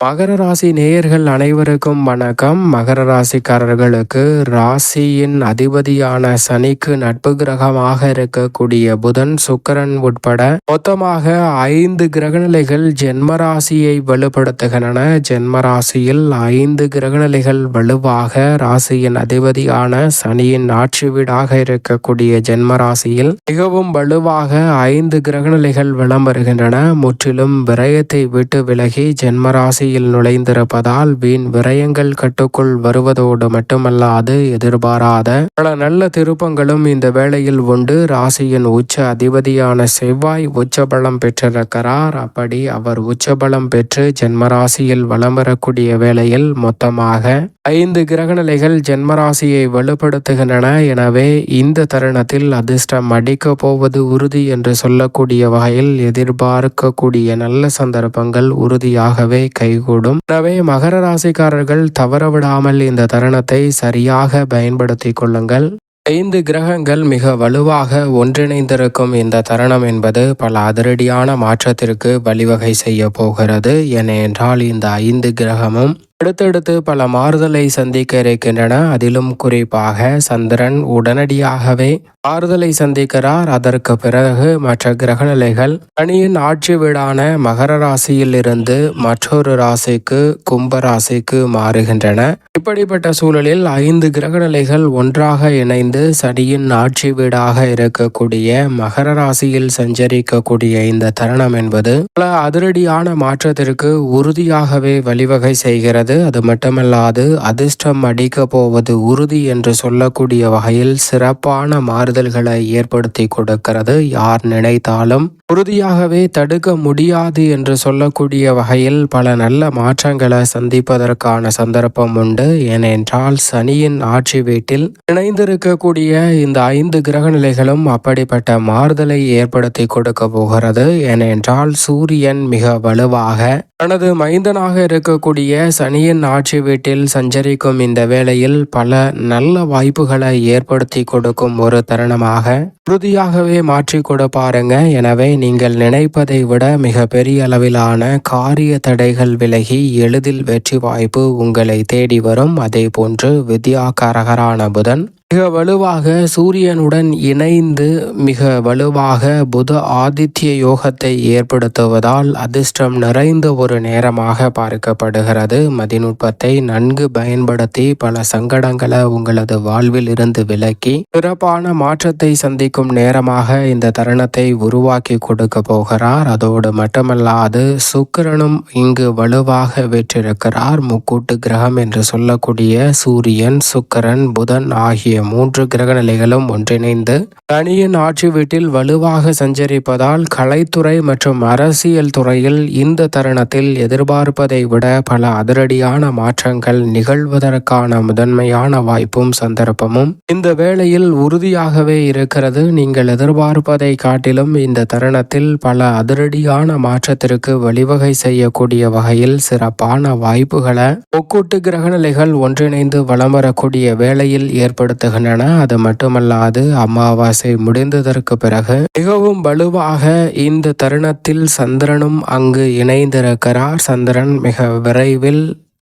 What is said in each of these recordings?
மகர ராசி நேயர்கள் அனைவருக்கும் வணக்கம். மகர ராசிக்காரர்களுக்கு ராசியின் அதிபதியான சனிக்கு நட்பு கிரகமாக இருக்கக்கூடிய புதன் சுக்கரன் உட்பட மொத்தமாக ஐந்து கிரகநிலைகள் ஜென்ம ராசியை வலுப்படுத்துகின்றன. ஜென்ம ராசியில் ஐந்து கிரகநிலைகள் வலுவாக ராசியின் அதிபதியான சனியின் ஆட்சி வீடாக இருக்கக்கூடிய ஜென்ம ராசியில் மிகவும் வலுவாக ஐந்து கிரகநிலைகள் விளம்பருகின்றன முற்றிலும் விரயத்தை விட்டு விலகி ஜென்ம ராசி ராசியில் நுழைந்திருப்பதால் வீண் விரயங்கள் கட்டுக்குள் வருவதோடு மட்டுமல்லாது எதிர்பாராத பல நல்ல திருப்பங்களும் இந்த வேளையில் உண்டு. ராசியின் உச்ச அதிபதியான செவ்வாய் உச்சபலம் பெற்றிருக்கிறார். அப்படி அவர் உச்சபலம் பெற்று ஜென்மராசியில் வலம் வரக்கூடிய வேளையில் மொத்தமாக ஐந்து கிரகநிலைகள் ஜென்மராசியை வலுப்படுத்துகின்றன. எனவே இந்த தருணத்தில் அதிர்ஷ்டம் அடிக்கப் போவது உறுதி என்று சொல்லக்கூடிய வகையில் எதிர்பார்க்கக்கூடிய நல்ல சந்தர்ப்பங்கள் உறுதியாகவே கை கைகூடும் எனவே மகர ராசிக்காரர்கள் தவறவிடாமல் இந்த தருணத்தை சரியாக பயன்படுத்திக் கொள்ளுங்கள். ஐந்து கிரகங்கள் மிக வலுவாக ஒன்றிணைந்திருக்கும் இந்த தருணம் என்பது பல அதிரடியான மாற்றத்திற்கு வழிவகை செய்ய போகிறது. ஏனென்றால் இந்த ஐந்து கிரகமும் அடுத்தடுத்து பல மாறுதலை சந்திக்க இருக்கின்றன. அதிலும் குறிப்பாக சந்திரன் உடனடியாகவே மாறுதலை சந்திக்கிறார். அதற்கு பிறகு மற்ற கிரகநிலைகள் சனியின் ஆட்சி வீடான மகர ராசியில் இருந்து மற்றொரு ராசிக்கு கும்ப ராசிக்கு மாறுகின்றன. இப்படிப்பட்ட சூழலில் ஐந்து கிரகநிலைகள் ஒன்றாக இணைந்து சனியின் ஆட்சி வீடாக இருக்கக்கூடிய மகர ராசியில் சஞ்சரிக்கக்கூடிய இந்த தருணம் என்பது பல அதிரடியான மாற்றத்திற்கு உறுதியாகவே வழிவகை செய்கிறது. இருக்கிறது அது மட்டுமல்லாது அதிர்ஷ்டம் அடிக்க போவது உறுதி என்று சொல்லக்கூடிய வகையில் சிறப்பான மாறுதல்களை ஏற்படுத்தி கொடுக்கிறது. யார் நினைத்தாலும் உறுதியாகவே தடுக்க முடியாது என்று சொல்லக்கூடிய வகையில் பல நல்ல மாற்றங்களை சந்திப்பதற்கான சந்தர்ப்பம் உண்டு. ஏனென்றால் சனியின் ஆட்சி வீட்டில் இணைந்திருக்கக்கூடிய இந்த ஐந்து கிரக நிலைகளும் அப்படிப்பட்ட மாறுதலை ஏற்படுத்தி கொடுக்க போகிறது. ஏனென்றால் சூரியன் மிக வலுவாக தனது மைந்தனாக இருக்கக்கூடிய சனி சனியின் ஆட்சி வீட்டில் சஞ்சரிக்கும் இந்த வேளையில் பல நல்ல வாய்ப்புகளை ஏற்படுத்தி கொடுக்கும் ஒரு தருணமாக உறுதியாகவே மாற்றி கொடுப்பாருங்க எனவே நீங்கள் நினைப்பதை விட மிக பெரிய அளவிலான காரிய தடைகள் விலகி எளிதில் வெற்றி வாய்ப்பு உங்களை தேடி வரும். அதே போன்று வித்யாகாரகரான புதன் மிக வலுவாக சூரியனுடன் இணைந்து மிக வலுவாக புத ஆதித்ய யோகத்தை ஏற்படுத்துவதால் அதிர்ஷ்டம் நிறைந்த ஒரு நேரமாக பார்க்கப்படுகிறது. மதிநுட்பத்தை நன்கு பயன்படுத்தி பல சங்கடங்களை உங்களது வாழ்வில் இருந்து விலக்கி சிறப்பான மாற்றத்தை சந்திக்கும் நேரமாக இந்த தருணத்தை உருவாக்கி கொடுக்க போகிறார். அதோடு மட்டுமல்லாது சுக்கிரனும் இங்கு வலுவாக வெற்றிருக்கிறார். முக்கூட்டு கிரகம் என்று சொல்லக்கூடிய சூரியன் சுக்கரன் புதன் ஆகிய மூன்று கிரக நிலைகளும் ஒன்றிணைந்து தனியின் ஆட்சி வீட்டில் வலுவாக சஞ்சரிப்பதால் கலைத்துறை மற்றும் அரசியல் துறையில் இந்த தருணத்தில் எதிர்பார்ப்பதை விட பல அதிரடியான மாற்றங்கள் நிகழ்வதற்கான முதன்மையான வாய்ப்பும் சந்தர்ப்பமும் இந்த வேளையில் உறுதியாகவே இருக்கிறது. நீங்கள் எதிர்பார்ப்பதை காட்டிலும் இந்த தருணத்தில் பல அதிரடியான மாற்றத்திற்கு வழிவகை செய்யக்கூடிய வகையில் சிறப்பான வாய்ப்புகளை ஒக்கூட்டு கிரகநிலைகள் ஒன்றிணைந்து வளம் வரக்கூடிய வேளையில் ஏற்படுத்த வருகின்றன. அது மட்டுமல்லாது அமாவாசை முடிந்ததற்கு பிறகு மிகவும் வலுவாக இந்த தருணத்தில் சந்திரனும் அங்கு இணைந்திருக்கிறார். சந்திரன் மிக விரைவில்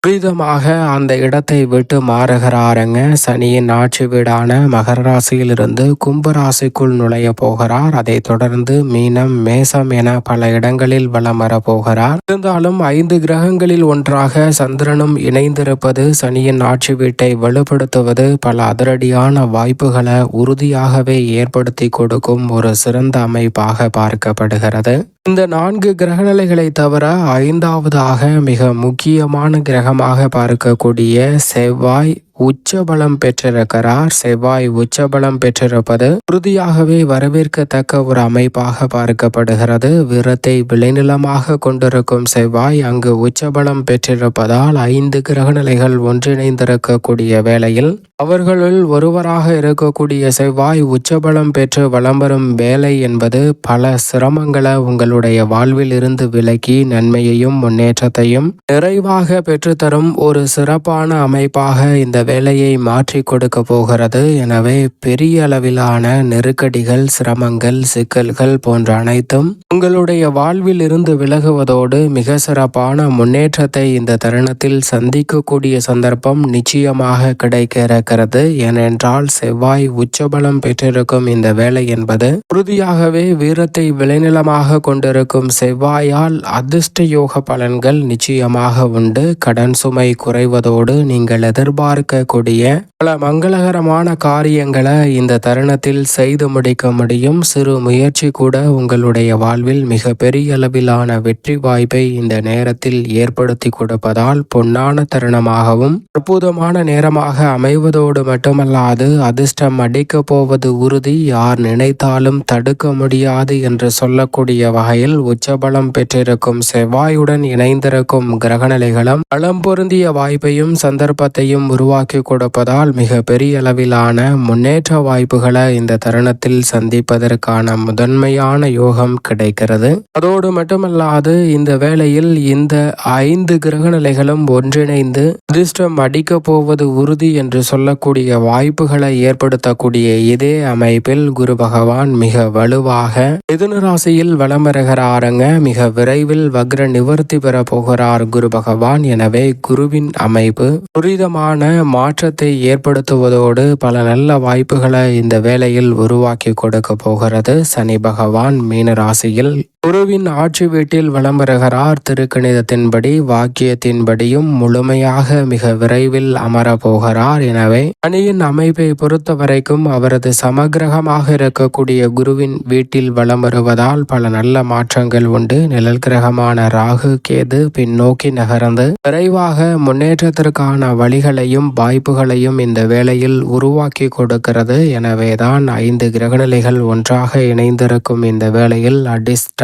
துரிதமாக அந்த இடத்தை விட்டு மாறுகிறாருங்க. சனியின் ஆட்சி வீடான மகர ராசியிலிருந்து கும்ப ராசிக்குள் நுழைய போகிறார். அதை தொடர்ந்து மீனம் மேசம் என பல இடங்களில் வலம் வர போகிறார். இருந்தாலும் ஐந்து கிரகங்களில் ஒன்றாக சந்திரனும் இணைந்திருப்பது சனியின் ஆட்சி வீட்டை வலுப்படுத்துவது பல அதிரடியான வாய்ப்புகளை உறுதியாகவே ஏற்படுத்தி கொடுக்கும் ஒரு சிறந்த அமைப்பாக பார்க்கப்படுகிறது. இந்த நான்கு கிரகநிலைகளை தவிர ஐந்தாவதாக மிக முக்கியமான கிரகமாக பார்க்கக்கூடிய செவ்வாய் உச்சபலம் பெற்றிருக்கிறார் செவ்வாய் உச்சபலம் பெற்றிருப்பது உறுதியாகவே வரவேற்கத்தக்க ஒரு அமைப்பாக பார்க்கப்படுகிறது. விரத்தை விளைநிலமாக கொண்டிருக்கும் செவ்வாய் அங்கு உச்சபலம் பெற்றிருப்பதால் ஐந்து கிரகநிலைகள் ஒன்றிணைந்திருக்கக்கூடிய வேளையில் அவர்களுள் ஒருவராக இருக்கக்கூடிய செவ்வாய் உச்சபலம் பெற்று வலம் வரும் வேலை என்பது பல சிரமங்களை உங்களுடைய வாழ்வில் இருந்து விலக்கி நன்மையையும் முன்னேற்றத்தையும் நிறைவாக பெற்றுத்தரும் ஒரு சிறப்பான அமைப்பாக இந்த வேலையை மாற்றி கொடுக்க போகிறது. எனவே பெரிய அளவிலான நெருக்கடிகள் சிரமங்கள் சிக்கல்கள் போன்ற அனைத்தும் உங்களுடைய வாழ்வில் இருந்து விலகுவதோடு மிக சிறப்பான முன்னேற்றத்தை இந்த தருணத்தில் சந்திக்கக்கூடிய சந்தர்ப்பம் நிச்சயமாக கிடைக்க இருக்கிறது ஏனென்றால் செவ்வாய் உச்சபலம் பெற்றிருக்கும் இந்த வேலை என்பது உறுதியாகவே வீரத்தை விளைநிலமாக கொண்டிருக்கும் செவ்வாயால் அதிர்ஷ்ட யோக பலன்கள் நிச்சயமாக உண்டு. கடன் சுமை குறைவதோடு நீங்கள் எதிர்பார்க்க எதிர்பார்க்கக்கூடிய பல மங்களகரமான காரியங்களை இந்த தருணத்தில் செய்து முடிக்க முடியும். சிறு முயற்சி கூட உங்களுடைய வாழ்வில் மிக பெரிய அளவிலான வெற்றி வாய்ப்பை இந்த நேரத்தில் ஏற்படுத்தி கொடுப்பதால் பொன்னான தருணமாகவும் அற்புதமான நேரமாக அமைவதோடு மட்டுமல்லாது அதிர்ஷ்டம் அடிக்க போவது உறுதி. யார் நினைத்தாலும் தடுக்க முடியாது என்று சொல்லக்கூடிய வகையில் உச்சபலம் பெற்றிருக்கும் செவ்வாயுடன் இணைந்திருக்கும் கிரகநிலைகளும் பலம் பொருந்திய வாய்ப்பையும் சந்தர்ப்பத்தையும் உருவாக்கி கொடுப்பதால் மிக பெரிய அளவிலான முன்னேற்ற வாய்ப்புகளை இந்த தருணத்தில் சந்திப்பதற்கான முதன்மையான யோகம் கிடைக்கிறது. அதோடு மட்டுமல்லாது இந்த வேளையில் இந்த ஐந்து கிரகநிலைகளும் ஒன்றிணைந்து அதிர்ஷ்டம் அடிக்க போவது உறுதி என்று சொல்லக்கூடிய வாய்ப்புகளை ஏற்படுத்தக்கூடிய இதே அமைப்பில் குரு பகவான் மிக வலுவாக மிதுன ராசியில் வலம் வருகிறாருங்க. மிக விரைவில் வக்ர நிவர்த்தி பெற போகிறார் குரு பகவான். எனவே குருவின் அமைப்பு துரிதமான மாற்றத்தை ஏற்படுத்துவதோடு பல நல்ல வாய்ப்புகளை இந்த வேளையில் உருவாக்கி கொடுக்க போகிறது. சனி பகவான் மீன ராசியில் குருவின் ஆட்சி வீட்டில் வலம் வருகிறார் திருக்கணிதத்தின்படி வாக்கியத்தின்படியும் முழுமையாக மிக விரைவில் அமரப்போகிறார். எனவே அணியின் அமைப்பை பொறுத்த வரைக்கும் அவரது சமகிரகமாக இருக்கக்கூடிய குருவின் வீட்டில் வலம் வருவதால் பல நல்ல மாற்றங்கள் உண்டு. நிழல் கிரகமான ராகு கேது பின்னோக்கி நகர்ந்து விரைவாக முன்னேற்றத்திற்கான வழிகளையும் வாய்ப்புகளையும் இந்த வேளையில் உருவாக்கி கொடுக்கிறது. எனவேதான் ஐந்து கிரகநிலைகள் ஒன்றாக இணைந்திருக்கும் இந்த வேளையில்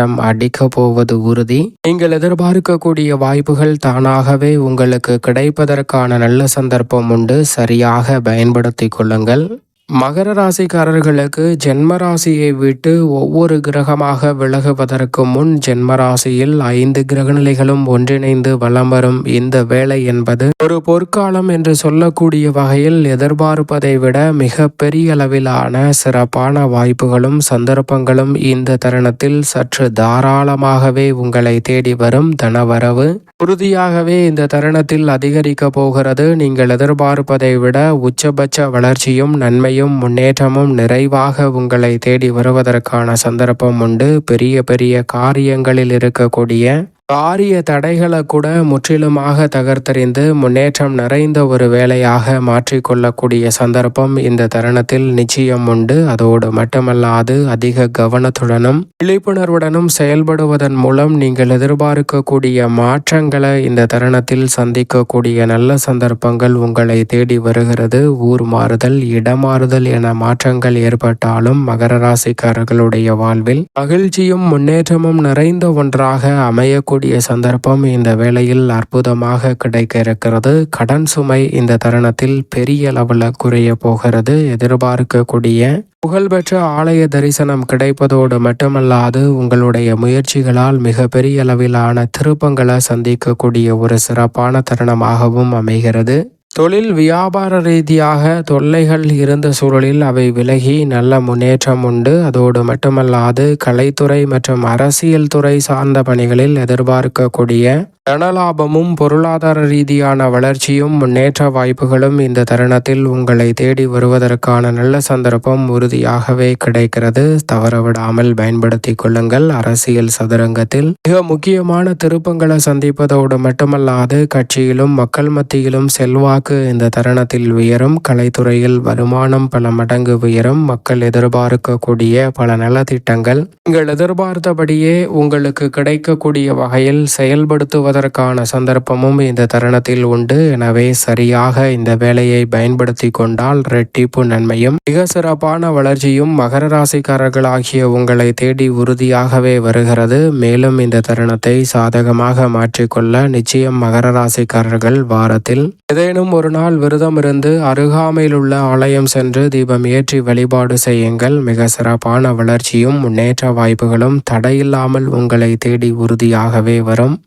அடிஸ்டம் அடிக்க போவது உறுதி. நீங்கள் எதிர்பார்க்கக்கூடிய வாய்ப்புகள் தானாகவே உங்களுக்கு கிடைப்பதற்கான நல்ல சந்தர்ப்பம் உண்டு. சரியாக பயன்படுத்திக் கொள்ளுங்கள். மகர ராசிக்காரர்களுக்கு ஜென்ம ராசியை விட்டு ஒவ்வொரு கிரகமாக விலகுவதற்கு முன் ஜென்ம ராசியில் ஐந்து கிரகநிலைகளும் ஒன்றிணைந்து வலம் வரும். இந்த வேலை என்பது ஒரு பொற்காலம் என்று சொல்லக்கூடிய வகையில் எதிர்பார்ப்பதை விட மிக பெரிய அளவிலான சிறப்பான வாய்ப்புகளும் சந்தர்ப்பங்களும் இந்த தருணத்தில் சற்று தாராளமாகவே உங்களை தேடி வரும் தனவரவு. உறுதியாகவே இந்த தருணத்தில் அதிகரிக்க போகிறது. நீங்கள் எதிர்பார்ப்பதை விட உச்சபட்ச வளர்ச்சியும் நன்மையும் முன்னேற்றமும் நிறைவாக உங்களை தேடி வருவதற்கான சந்தர்ப்பம் உண்டு. பெரிய பெரிய காரியங்களில் இருக்கக்கூடிய காரிய தடைகளை கூட முற்றிலுமாக தகர்த்தறிந்து முன்னேற்றம் நிறைந்த ஒரு வேலையாக மாற்றிக்கொள்ளக்கூடிய சந்தர்ப்பம் இந்த தருணத்தில் நிச்சயம் உண்டு. அதோடு மட்டுமல்லாது அதிக கவனத்துடனும் விழிப்புணர்வுடனும் செயல்படுவதன் மூலம் நீங்கள் எதிர்பார்க்கக்கூடிய மாற்றங்களை இந்த தருணத்தில் சந்திக்கக்கூடிய நல்ல சந்தர்ப்பங்கள் உங்களை தேடி வருகிறது. ஊர் மாறுதல் இடமாறுதல் என மாற்றங்கள் ஏற்பட்டாலும் மகர ராசிக்காரர்களுடைய வாழ்வில் மகிழ்ச்சியும் முன்னேற்றமும் நிறைந்த ஒன்றாக அமையக்கூடிய கூடிய சந்தர்ப்பம் இந்த வேளையில் அற்புதமாக கிடைக்க இருக்கிறது கடன் சுமை இந்த தருணத்தில் பெரிய அளவில் குறைய போகிறது. எதிர்பார்க்கக்கூடிய புகழ்பெற்ற ஆலய தரிசனம் கிடைப்பதோடு மட்டுமல்லாது உங்களுடைய முயற்சிகளால் மிகப்பெரிய அளவிலான திருப்பங்களை சந்திக்கக்கூடிய ஒரு சிறப்பான தருணமாகவும் அமைகிறது. தொழில் வியாபார ரீதியாக தொல்லைகள் இருந்த சூழலில் அவை விலகி நல்ல முன்னேற்றம் உண்டு. அதோடு மட்டுமல்லாது கலைத்துறை மற்றும் அரசியல் துறை சார்ந்த பணிகளில் எதிர்பார்க்கக்கூடிய தனலாபமும் பொருளாதார ரீதியான வளர்ச்சியும் முன்னேற்ற வாய்ப்புகளும் இந்த தருணத்தில் உங்களை தேடி வருவதற்கான நல்ல சந்தர்ப்பம் உறுதியாகவே கிடைக்கிறது. தவறவிடாமல் பயன்படுத்தி கொள்ளுங்கள். அரசியல் சதுரங்கத்தில் மிக முக்கியமான திருப்பங்களை சந்திப்பதோடு மட்டுமல்லாது கட்சியிலும் மக்கள் மத்தியிலும் செல்வாக்கு இந்த தருணத்தில் உயரும். கலைத்துறையில் வருமானம் பல மடங்கு உயரும். மக்கள் எதிர்பார்க்கக்கூடிய பல நலத்திட்டங்கள் நீங்கள் எதிர்பார்த்தபடியே உங்களுக்கு கிடைக்கக்கூடிய வகையில் செயல்படுத்துவதற்கு பெறுவதற்கான சந்தர்ப்பமும் இந்த தருணத்தில் உண்டு. எனவே சரியாக இந்த வேலையை பயன்படுத்தி கொண்டால் ரெட்டிப்பு நன்மையும் மிக சிறப்பான வளர்ச்சியும் மகர ராசிக்காரர்களாகிய உங்களை தேடி உறுதியாகவே வருகிறது. மேலும் இந்த தருணத்தை சாதகமாக மாற்றிக்கொள்ள நிச்சயம் மகர ராசிக்காரர்கள் வாரத்தில் ஏதேனும் ஒரு நாள் விரதம் இருந்து அருகாமையில் உள்ள ஆலயம் சென்று தீபம் ஏற்றி வழிபாடு செய்யுங்கள். மிக சிறப்பான வளர்ச்சியும் முன்னேற்ற வாய்ப்புகளும் தடையில்லாமல் உங்களை தேடி உறுதியாகவே வரும்.